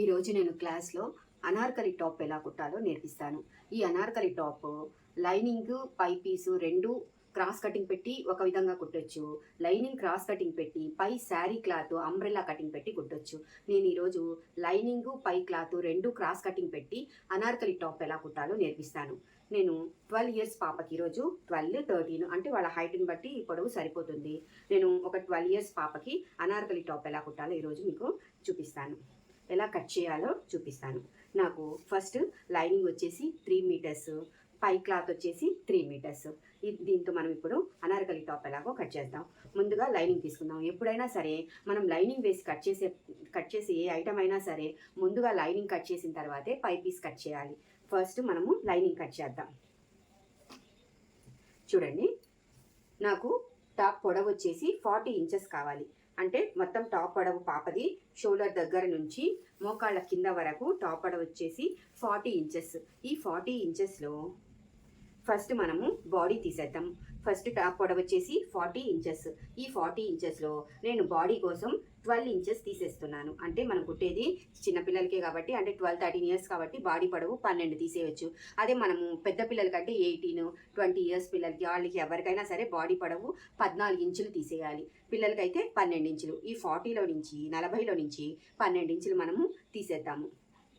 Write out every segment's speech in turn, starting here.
ఈరోజు నేను క్లాస్లో అనార్కలి టాప్ ఎలా కుట్టాలో నేర్పిస్తాను. ఈ అనార్కలి టాప్ లైనింగ్ పై పీసు రెండు క్రాస్ కటింగ్ పెట్టి ఒక విధంగా కుట్టొచ్చు. లైనింగ్ క్రాస్ కటింగ్ పెట్టి పై శారీ క్లాత్ అంబ్రెల్లా కటింగ్ పెట్టి కుట్టొచ్చు. నేను ఈరోజు లైనింగ్ పై క్లాత్ రెండు క్రాస్ కటింగ్ పెట్టి అనార్కలి టాప్ ఎలా కుట్టాలో నేర్పిస్తాను. నేను ట్వెల్వ్ ఇయర్స్ పాపకి ఈరోజు ట్వెల్వ్ థర్టీన్ అంటే వాళ్ళ హైట్ని బట్టి పొడవు సరిపోతుంది. నేను ఒక ట్వెల్వ్ ఇయర్స్ పాపకి అనార్కలి టాప్ ఎలా కుట్టాలో ఈరోజు మీకు చూపిస్తాను. ఎలా కట్ చేయాలో చూపిస్తాను. నాకు ఫస్ట్ లైనింగ్ వచ్చేసి త్రీ మీటర్స్ పై క్లాత్ వచ్చేసి త్రీ మీటర్స్. దీంతో మనం ఇప్పుడు అనార్కలి టాప్ ఎలాగో కట్ చేద్దాం. ముందుగా లైనింగ్ తీసుకుందాం. ఎప్పుడైనా సరే మనం లైనింగ్ వేసి కట్ చేసే కట్ చేసే ఏ ఐటమ్ అయినా సరే ముందుగా లైనింగ్ కట్ చేసిన తర్వాతే పై పీస్ కట్ చేయాలి. ఫస్ట్ మనము లైనింగ్ కట్ చేద్దాం. చూడండి. నాకు టాప్ పొడవు వచ్చేసి ఫార్టీ ఇంచెస్ కావాలి. అంటే మొత్తం టాప్ పొడవు పాపది షోల్డర్ దగ్గర నుంచి మోకాళ్ళ కింద వరకు టాప్ పొడవు వచ్చేసి ఫార్టీ ఇంచెస్. ఈ ఫార్టీ ఇంచెస్లో ఫస్ట్ మనము బాడీ తీసేద్దాం. ఫస్ట్ టాప్ పొడవ వచ్చేసి ఫార్టీ ఇంచెస్. ఈ ఫార్టీ ఇంచెస్లో నేను బాడీ కోసం ట్వెల్వ్ ఇంచెస్ తీసేస్తున్నాను. అంటే మనం కుట్టేది చిన్నపిల్లలకే కాబట్టి అంటే ట్వెల్వ్ థర్టీన్ ఇయర్స్ కాబట్టి బాడీ పొడవు పన్నెండు తీసేయచ్చు. అదే మనము పెద్ద పిల్లలకంటే ఎయిటీన్ ట్వంటీ ఇయర్స్ పిల్లలకి వాళ్ళకి ఎవరికైనా సరే బాడీ పొడవు పద్నాలుగు ఇంచులు తీసేయాలి. పిల్లలకైతే పన్నెండు ఇంచులు. ఈ ఫార్టీలో నుంచి నలభైలో నుంచి పన్నెండు ఇంచులు మనము తీసేద్దాము.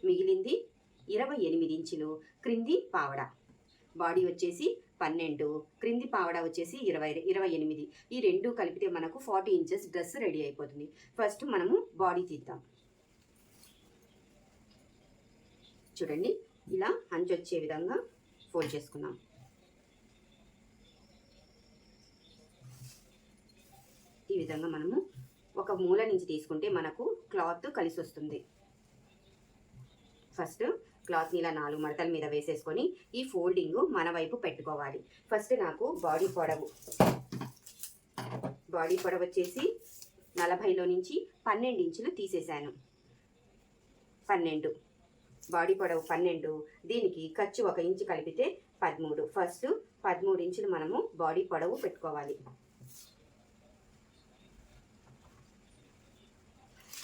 మిగిలింది ఇరవై ఎనిమిది ఇంచులు. క్రింది పావడ. బాడీ వచ్చేసి పన్నెండు క్రింది పావడ వచ్చేసి ఇరవై ఇరవై ఎనిమిది. ఈ రెండు కలిపితే మనకు ఫార్టీ ఇంచెస్ డ్రెస్ రెడీ అయిపోతుంది. ఫస్ట్ మనము బాడీ తీద్దాం. చూడండి ఇలా అంచు వచ్చే విధంగా ఫోల్డ్ చేసుకున్నాం ఈ విధంగా మనము ఒక మూల నుంచి తీసుకుంటే మనకు క్లాత్ కలిసి వస్తుంది. ఫస్ట్ క్లాత్ని ఇలా నాలుగు మడతల మీద వేసేసుకొని ఈ ఫోల్డింగ్ మన వైపు పెట్టుకోవాలి. ఫస్ట్ నాకు బాడీ పొడవు. బాడీ పొడవు వచ్చేసి నలభైలో నుంచి పన్నెండు ఇంచులు తీసేశాను. పన్నెండు. బాడీ పొడవు పన్నెండు. దీనికి ఖర్చు ఒక ఇంచు కలిపితే పదమూడు. ఫస్ట్ పదమూడు ఇంచులు మనము బాడీ పొడవు పెట్టుకోవాలి.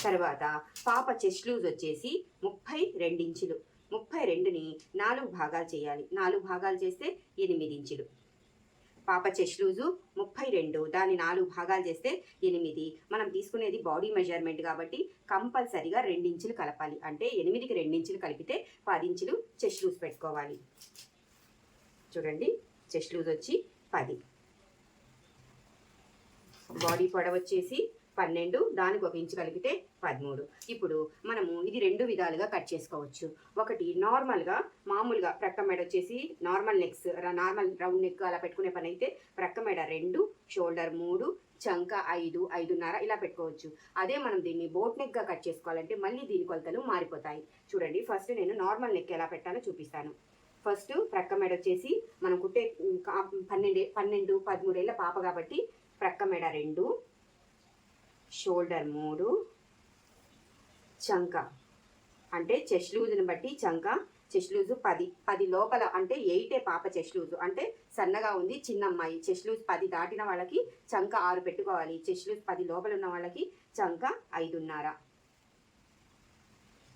తర్వాత పాప చెస్ట్ లూజ్ వచ్చేసి ముప్పై రెండించులు ముప్పై రెండుని నాలుగు భాగాలు చేయాలి. నాలుగు భాగాలు చేస్తే ఎనిమిది ఇంచులు. పాప చెస్ట్ లూజు ముప్పై రెండు దాన్ని నాలుగు భాగాలు చేస్తే ఎనిమిది. మనం తీసుకునేది బాడీ మెజర్మెంట్ కాబట్టి కంపల్సరిగా రెండించులు కలపాలి. అంటే ఎనిమిదికి రెండించులు కలిపితే పది ఇంచులు చెస్ట్ లూజ్ పెట్టుకోవాలి. చూడండి చెస్ట్ లూజ్ వచ్చి పది. బాడీ పొడవు వచ్చేసి పన్నెండు దానికి ఒక ఇంచు కలిపితే పదమూడు. ఇప్పుడు మనము ఇది రెండు విధాలుగా కట్ చేసుకోవచ్చు. ఒకటి నార్మల్గా మామూలుగా ప్రక్క మెడ వచ్చేసి normal necks normal round neck అలా పెట్టుకునే పని అయితే ప్రక్క మెడ రెండు షోల్డర్ మూడు చంక ఐదు ఐదున్నర ఇలా పెట్టుకోవచ్చు. అదే మనం దీన్ని బోట్ నెక్గా కట్ చేసుకోవాలంటే మళ్ళీ దీని కొలతలు మారిపోతాయి. చూడండి ఫస్ట్ నేను నార్మల్ నెక్ ఎలా పెట్టాలో చూపిస్తాను. ఫస్ట్ ప్రక్క మెడ వచ్చేసి మనం కుట్టే పన్నెండు పన్నెండు పదమూడేళ్ళ పాప కాబట్టి ప్రక్క మెడ రెండు షోల్డర్ మూడు చంక. అంటే చెస్ట్ లూజ్ని బట్టి చంక చెస్ట్ లూజు పది. పది లోపల అంటే ఎయిటే పాప చెస్ట్ లూజు అంటే సన్నగా ఉంది చిన్న అమ్మాయి. చెస్ట్ లూజ్ పది దాటిన వాళ్ళకి చంక ఆరు పెట్టుకోవాలి. చెస్ట్ లూజ్ పది లోపల ఉన్న వాళ్ళకి చంక ఐదున్నర.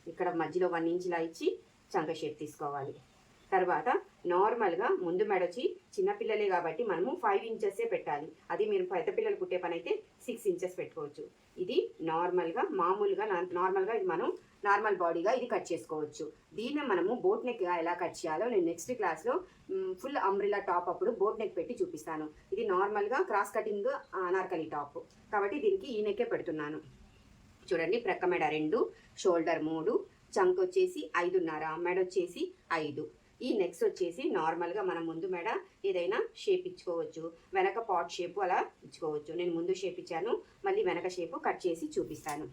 ఇక్కడ మధ్యలో వన్ ఇంచ్లా ఇచ్చి చంక షేప్ తీసుకోవాలి. తర్వాత నార్మల్గా ముందు మెడొచ్చి చిన్నపిల్లలే కాబట్టి మనము ఫైవ్ ఇంచెసే పెట్టాలి. అది మీరు పెద్ద పిల్లలు కుట్టే పని అయితే సిక్స్ ఇంచెస్ పెట్టుకోవచ్చు. ఇది నార్మల్గా మామూలుగా నార్మల్గా ఇది మనం నార్మల్ బాడీగా ఇది కట్ చేసుకోవచ్చు. దీన్ని మనము బోట్ నెక్ ఎలా కట్ చేయాలో నేను నెక్స్ట్ క్లాస్లో ఫుల్ అంబ్రిలా టాప్ అప్పుడు బోట్ నెక్ పెట్టి చూపిస్తాను. ఇది నార్మల్గా క్రాస్ కటింగ్ అనార్కలి టాప్. కాబట్టి దీనికి ఈ నెక్కే పెడుతున్నాను. చూడండి ప్రక్క మెడ రెండు షోల్డర్ మూడు చంక్ వచ్చేసి ఐదున్నర మెడ వచ్చేసి ఐదు. ఈ నెక్స్ వచ్చేసి నార్మల్గా మనం ముందు మెడ ఏదైనా షేప్ ఇచ్చుకోవచ్చు. వెనక పాట్ షేపు అలా ఇచ్చుకోవచ్చు. నేను ముందు షేప్ ఇచ్చాను. మళ్ళీ వెనక షేపు కట్ చేసి చూపిస్తాను.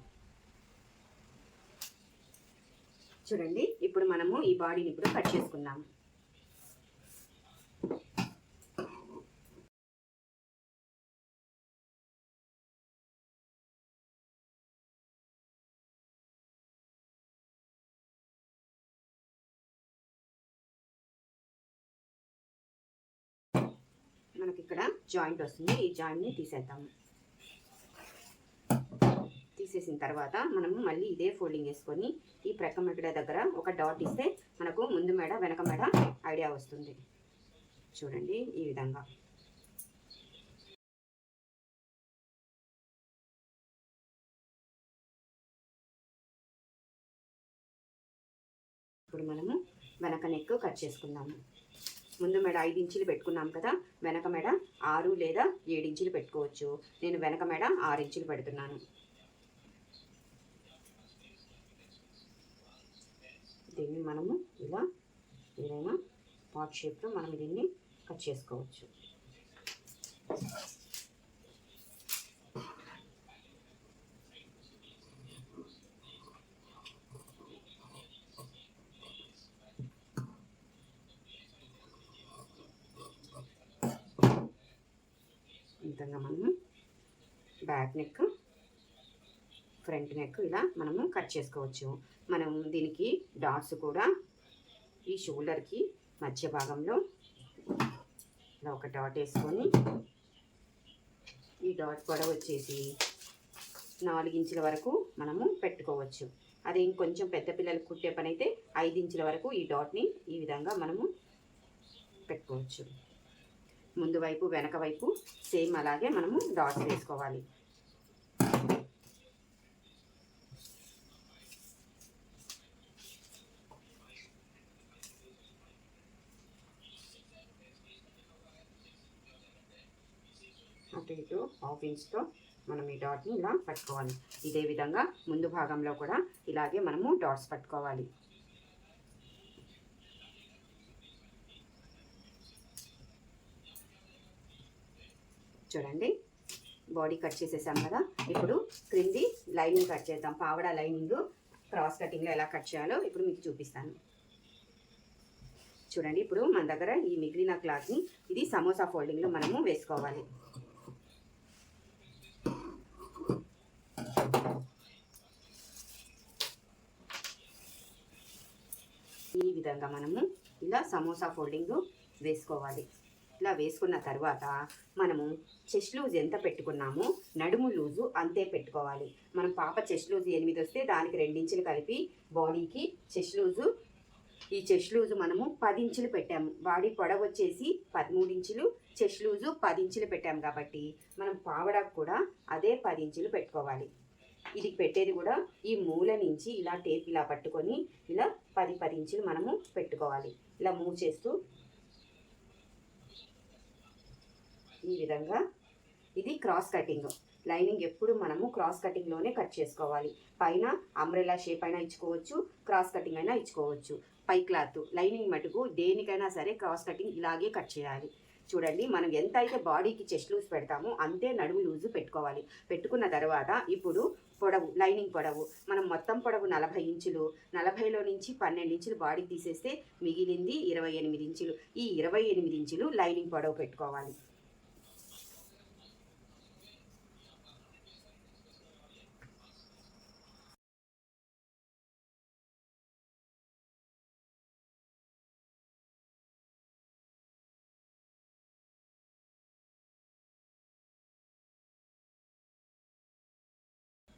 చూడండి. ఇప్పుడు మనము ఈ బాడీని ఇప్పుడు కట్ చేసుకుందాము మనకి ఇక్కడ జాయింట్ వస్తుంది. ఈ జాయింట్ని తీసేద్దాము. తీసేసిన తర్వాత మనము మళ్ళీ ఇదే ఫోల్డింగ్ వేసుకొని ఈ ప్రక్క మెడ దగ్గర ఒక డాట్ ఇస్తే మనకు ముందు మెడ వెనక మెడ ఐడియా వస్తుంది. చూడండి ఈ విధంగా. ఇప్పుడు మనము వెనక నెక్ కట్ చేసుకుందాము. ముందు మెడ ఐదు ఇంచులు పెట్టుకున్నాం కదా వెనక మెడ ఆరు లేదా ఏడు ఇంచులు పెట్టుకోవచ్చు. నేను వెనక మెడ ఆరు ఇంచులు పెడుతున్నాను. దీన్ని మనము ఇలా ఏదైనా పాట్ షేప్లో మనం దీన్ని కట్ చేసుకోవచ్చు ఈ విధంగా మనము బ్యాక్ నెక్ ఫ్రంట్ నెక్ ఇలా మనము కట్ చేసుకోవచ్చు. మనం దీనికి డాట్స్ కూడా ఈ షోల్డర్కి మధ్య భాగంలో ఇలా ఒక డాట్ వేసుకొని ఈ డాట్ పొడవు వచ్చేసి నాలుగించుల వరకు మనము పెట్టుకోవచ్చు. అదే ఇంకొంచెం పెద్ద పిల్లలకు కుట్టే పని అయితే ఐదు ఇంచుల వరకు ఈ డాట్ని ఈ విధంగా మనము పెట్టుకోవచ్చు. ముందు వైపు వెనక వైపు సేమ్ అలాగే మనము డాట్ వేసుకోవాలి అటు ఇటు హాఫ్ ఇంచ్తో మనం ఈ డాట్ని ఇలా పట్టుకోవాలి. ఇదే విధంగా ముందు భాగంలో కూడా ఇలాగే మనము డాట్స్ పట్టుకోవాలి. చూడండి బాడీ కట్ చేసేసాం కదా. ఇప్పుడు క్రింది లైనింగ్ కట్ చేద్దాం. పావడా లైనింగ్ క్రాస్ కటింగ్లో ఎలా కట్ చేయాలో ఇప్పుడు మీకు చూపిస్తాను. చూడండి ఇప్పుడు మన దగ్గర ఈ మిగిలిన క్లాత్ని ఇది సమోసా ఫోల్డింగ్లో మనము వేసుకోవాలి. ఈ విధంగా మనము ఇలా సమోసా ఫోల్డింగ్ వేసుకోవాలి. ఇలా వేసుకున్న తర్వాత మనము చెస్ట్ లూజ్ ఎంత పెట్టుకున్నామో నడుము లూజు అంతే పెట్టుకోవాలి. మనం పాప చెస్ట్ లూజ్ ఎనిమిది వస్తే దానికి రెండించులు కలిపి బాడీకి చెస్ట్ లూజు ఈ చెస్ట్ లూజు మనము పది ఇంచులు పెట్టాము. బాడీ పొడవు వచ్చేసి పదమూడు ఇంచులు చెస్ట్ లూజు పది ఇంచులు పెట్టాము కాబట్టి మనం పావడానికి కూడా అదే పది ఇంచులు పెట్టుకోవాలి. ఇది పెట్టేది కూడా ఈ మూల నుంచి ఇలా టేప్ ఇలా పట్టుకొని ఇలా పది పది ఇంచులు మనము పెట్టుకోవాలి. ఇలా మూవ్ చేస్తూ ఈ విధంగా ఇది క్రాస్ కటింగ్. లైనింగ్ ఎప్పుడు మనము క్రాస్ కటింగ్లోనే కట్ చేసుకోవాలి. పైన అంబ్రెలా షేప్ అయినా ఇచ్చుకోవచ్చు క్రాస్ కటింగ్ అయినా ఇచ్చుకోవచ్చు. పై క్లాత్ లైనింగ్ మటుకు దేనికైనా సరే క్రాస్ కటింగ్ ఇలాగే కట్ చేయాలి. చూడండి మనం ఎంత అయితే బాడీకి చెస్ట్ లూజ్ పెడతామో అంతే నడుము లూజు పెట్టుకోవాలి. పెట్టుకున్న తర్వాత ఇప్పుడు పొడవు లైనింగ్ పొడవు. మనం మొత్తం పొడవు నలభై ఇంచులు నలభైలో నుంచి పన్నెండు ఇంచులు బాడీకి తీసేస్తే మిగిలింది ఇరవై ఎనిమిది ఇంచులు. ఈ ఇరవై ఎనిమిది ఇంచులు లైనింగ్ పొడవు పెట్టుకోవాలి.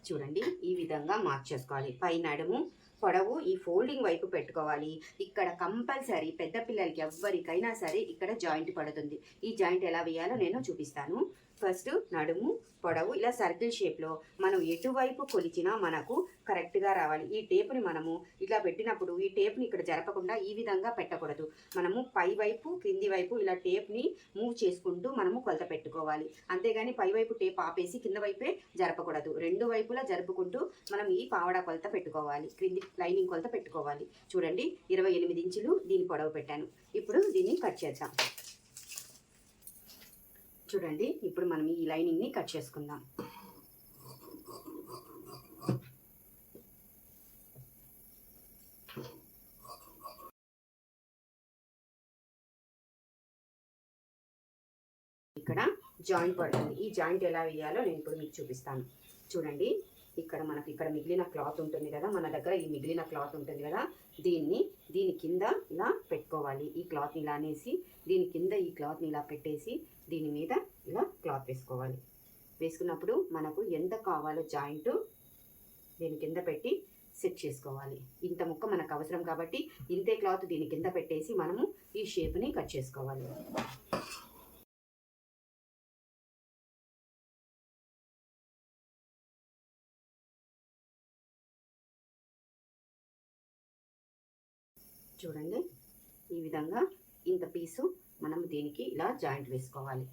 చూడండి ఈ విధంగా మార్క్ చేసుకోవాలి. పైన నడుము పొడవు ఈ ఫోల్డింగ్ వైపు పెట్టుకోవాలి. ఇక్కడ కంపల్సరీ పెద్ద పిల్లలకి ఎవ్వరికైనా సరే ఇక్కడ జాయింట్ పడుతుంది. ఈ జాయింట్ ఎలా వేయాలో నేను చూపిస్తాను. ఫస్ట్ నడుము పొడవు ఇలా సర్కిల్ షేప్లో మనం ఎటువైపు కొలిచినా మనకు కరెక్ట్గా రావాలి. ఈ టేప్ని మనము ఇట్లా పెట్టినప్పుడు ఈ టేప్ని ఇక్కడ జరపకుండా ఈ విధంగా పెట్టకూడదు. మనము పై వైపు కింది వైపు ఇలా టేప్ని మూవ్ చేసుకుంటూ మనము కొలత పెట్టుకోవాలి. అంతేగాని పై వైపు టేప్ ఆపేసి కింద వైపే జరపకూడదు. రెండు వైపులా జరుపుకుంటూ మనం ఈ పావడా కొలత పెట్టుకోవాలి. క్రింది లైనింగ్ కొలత పెట్టుకోవాలి. చూడండి ఇరవై ఎనిమిది ఇంచులు దీని పొడవు పెట్టాను. ఇప్పుడు దీన్ని కట్ చేద్దాం. చూడండి. ఇప్పుడు మనం ఈ లైనింగ్ని కట్ చేసుకుందాం. ఇక్కడ జాయింట్ పడుతుంది. ఈ జాయింట్ ఎలా వేయాలో నేను ఇప్పుడు మీకు చూపిస్తాను. చూడండి. ఇక్కడ మనకి ఇక్కడ మిగిలిన క్లాత్ ఉంటుంది కదా మన దగ్గర ఈ మిగిలిన క్లాత్ ఉంటుంది కదా దీన్ని దీని కింద ఇలా పెట్టుకోవాలి. ఈ క్లాత్ని ఇలా అనేసి దీని కింద ఈ క్లాత్ని ఇలా పెట్టేసి దీని మీద ఇలా క్లాత్ వేసుకోవాలి. వేసుకున్నప్పుడు మనకు ఎంత కావాలో జాయింట్ దీని కింద పెట్టి సెట్ చేసుకోవాలి. ఇంత ముక్క మనకు అవసరం కాబట్టి ఇంతే క్లాత్ దీని కింద పెట్టేసి మనము ఈ షేప్ని కట్ చేసుకోవాలి. చూడండి. ఈ విధంగా ఇంత పీసు మనం దీనికి ఇలా జాయింట్ వేసుకోవాలి.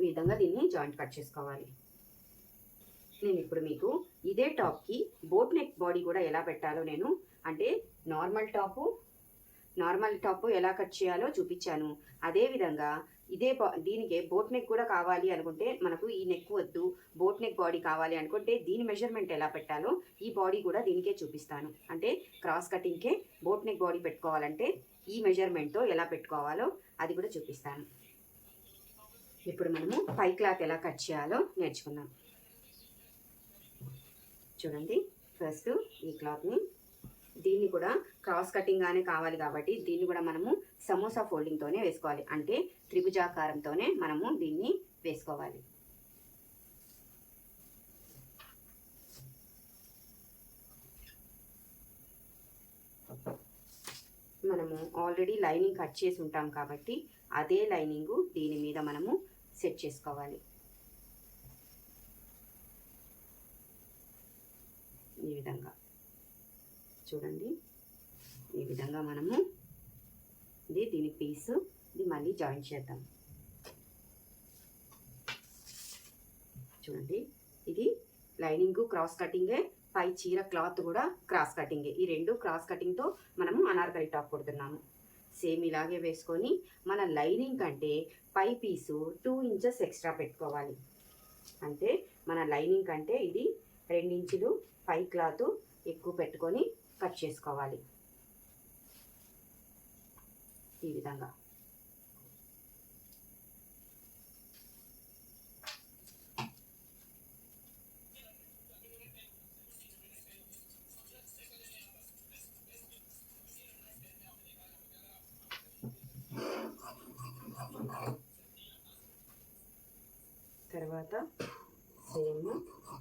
ఈ విధంగా దీన్ని జాయింట్ కట్ చేసుకోవాలి. నేను ఇప్పుడు మీకు ఇదే టాప్కి బోట్ నెక్ బాడీ కూడా ఎలా పెట్టాలో నేను అంటే నార్మల్ టాపు నార్మల్ టాప్ ఎలా కట్ చేయాలో చూపించాను. అదేవిధంగా ఇదే బా దీనికి బోట్ నెక్ కూడా కావాలి అనుకుంటే మనకు ఈ నెక్ వద్దు బోట్ నెక్ బాడీ కావాలి అనుకుంటే దీని మెజర్మెంట్ ఎలా పెట్టాలో ఈ బాడీ కూడా దీనికే చూపిస్తాను. అంటే క్రాస్ కటింగ్కే బోట్ నెక్ బాడీ పెట్టుకోవాలంటే ఈ మెజర్మెంట్తో ఎలా పెట్టుకోవాలో అది కూడా చూపిస్తాను. ఇప్పుడు మనము పై క్లాత్ ఎలా కట్ చేయాలో నేర్చుకుందాం. చూడండి ఫస్ట్ ఈ క్లాత్ని దీన్ని కూడా క్రాస్ కటింగ్గానే కావాలి కాబట్టి దీన్ని కూడా మనము సమోసా ఫోల్డింగ్తోనే వేసుకోవాలి. అంటే త్రిభుజాకారంతోనే మనము దీన్ని వేసుకోవాలి. మనము ఆల్రెడీ లైనింగ్ కట్ చేసి ఉంటాం కాబట్టి అదే లైనింగ్ దీని మీద మనము సెట్ చేసుకోవాలి. ఈ విధంగా. చూడండి. ఈ విధంగా మనము ఇది దీని పీసు ఇది మళ్ళీ జాయిన్ చేద్దాం. చూడండి. ఇది లైనింగ్ క్రాస్ కటింగే పై చీర క్లాత్ కూడా క్రాస్ కటింగే ఈ రెండు క్రాస్ కటింగ్తో మనము అనార్కలి టాప్ కుడుతున్నాము. సేమ్ ఇలాగే వేసుకొని మన లైనింగ్ కంటే పై పీసు టూ ఇంచెస్ ఎక్స్ట్రా పెట్టుకోవాలి. అంటే మన లైనింగ్ కంటే ఇది రెండించులు పై క్లాత్ ఎక్కువ పెట్టుకొని కట్ చేసుకోవాలి ఈ విధంగా తర్వాత సేమ్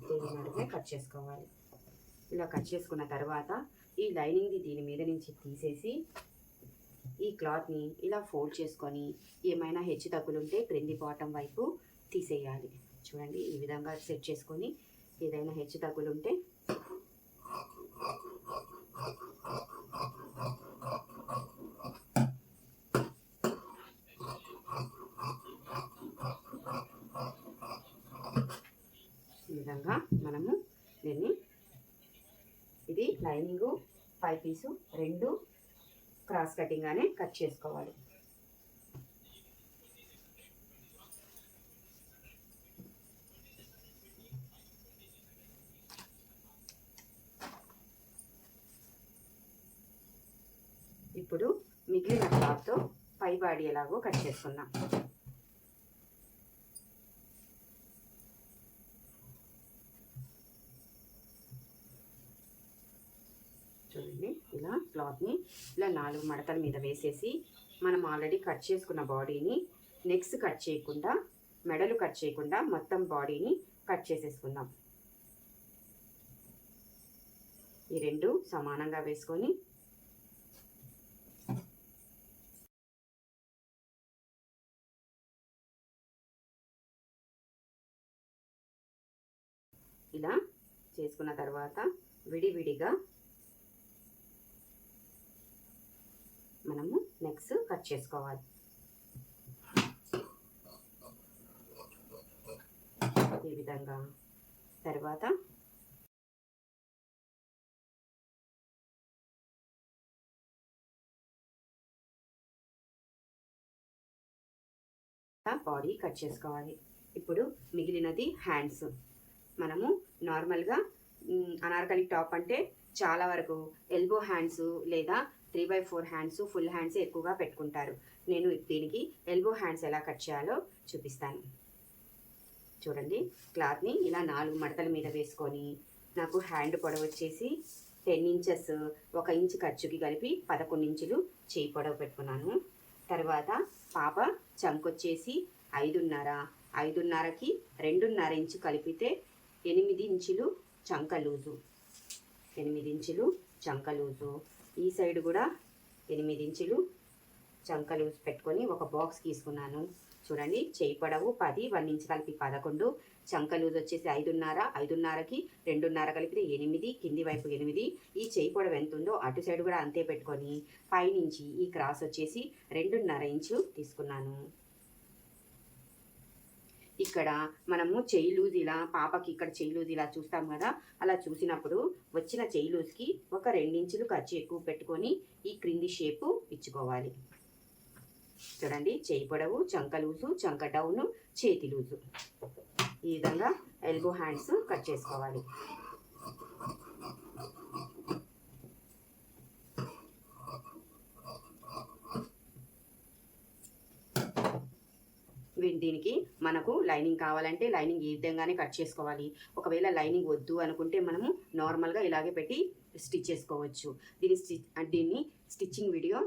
దీని మడిగే కట్ చేసుకోవాలి ఇలా కట్ చేసుకున్న తర్వాత ఈ లైనింగ్ది దీని మీద నుంచి తీసేసి ఈ క్లాత్ని ఇలా ఫోల్డ్ చేసుకొని ఏమైనా హెచ్చు తగ్గులుంటే క్రింది బాటం వైపు తీసేయాలి. చూడండి ఈ విధంగా సెట్ చేసుకొని ఏదైనా హెచ్చు తగ్గులుంటే ఈ విధంగా మనము దీన్ని ఇది లైనింగ్ పై పీసు రెండు క్రాస్ కటింగ్గానే కట్ చేసుకోవాలి. ఇప్పుడు మిగిలిన క్లాత్తో పై బాడీ ఎలాగో కట్ చేసుకుందాం. చూడండి ఇలా క్లాత్ని ఇలా నాలుగు మడతల మీద వేసేసి మనం ఆల్రెడీ కట్ చేసుకున్న బాడీని నెక్స్ట్ కట్ చేయకుండా మెడలు కట్ చేయకుండా మొత్తం బాడీని కట్ చేసేసుకుందాం. ఈ రెండు సమానంగా వేసుకొని ఇలా చేసుకున్న తర్వాత విడివిడిగా మనము నెక్స్ట్ కట్ చేసుకోవాలి. ఈ విధంగా. తర్వాత బాడీ కట్ చేసుకోవాలి. ఇప్పుడు మిగిలినది హ్యాండ్స్ మనము నార్మల్గా అనార్కలిక్ అనార్కలి టాప్ అంటే చాలా వరకు ఎల్బో హ్యాండ్స్ లేదా three by four hands full hands ఎక్కువగా పెట్టుకుంటారు. నేను దీనికి ఎల్బో హ్యాండ్స్ ఎలా కట్ చేయాలో చూపిస్తాను. చూడండి క్లాత్ని ఇలా నాలుగు మడతల మీద వేసుకొని నాకు హ్యాండ్ పొడవు వచ్చేసి టెన్ ఇంచెస్ ఒక ఇంచ్ ఖర్చుకి కలిపి పదకొండు ఇంచులు చేయి పొడవు పెట్టుకున్నాను. తర్వాత పాప చంకొచ్చేసి ఐదున్నర ఐదున్నరకి రెండున్నర ఇంచు కలిపితే ఎనిమిది ఇంచులు చంక లూజు. ఎనిమిది ఇంచులు చంక లూజు. ఈ సైడ్ కూడా ఎనిమిది ఇంచులు చంక లూజ్ పెట్టుకొని ఒక బాక్స్ తీసుకున్నాను. చూడండి చేయి పొడవు పది వన్ ఇంచ్ కలిపి పదకొండు చంక లూజ్ వచ్చేసి ఐదున్నర ఐదున్నరకి రెండున్నర కలిపితే ఎనిమిది కింది వైపు ఎనిమిది. ఈ చేయి పొడవు ఎంత ఉందో అటు సైడ్ కూడా అంతే పెట్టుకొని పైనుంచి ఈ క్రాస్ వచ్చేసి రెండున్నర ఇంచు తీసుకున్నాను. ఇక్కడ మనము చెయ్యి లూజ్ ఇలా పాపకి ఇక్కడ చెయ్యి లూజ్ ఇలా చూస్తాం కదా అలా చూసినప్పుడు వచ్చిన చెయ్యి లూజ్కి ఒక రెండించులు ఖర్చు ఎక్కువ పెట్టుకొని ఈ క్రింది షేపు ఇచ్చుకోవాలి. చూడండి చేయి పొడవు చంక లూజు చంక డౌను చేతి లూజు. ఈ విధంగా ఎల్బో హ్యాండ్స్ కట్ చేసుకోవాలి. దీనికి మనకు లైనింగ్ కావాలంటే లైనింగ్ ఈ విధంగానే కట్ చేసుకోవాలి. ఒకవేళ లైనింగ్ వద్దు అనుకుంటే మనము నార్మల్గా ఇలాగే పెట్టి స్టిచ్ చేసుకోవచ్చు. దీని స్టిచ్ దీన్ని స్టిచ్చింగ్ వీడియో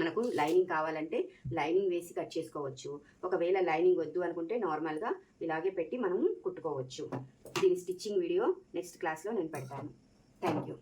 మనకు లైనింగ్ కావాలంటే లైనింగ్ వేసి కట్ చేసుకోవచ్చు. ఒకవేళ లైనింగ్ వద్దు అనుకుంటే నార్మల్గా ఇలాగే పెట్టి మనము కుట్టుకోవచ్చు. దీని స్టిచ్చింగ్ వీడియో నెక్స్ట్ క్లాస్లో నేను పెడతాను. Thank you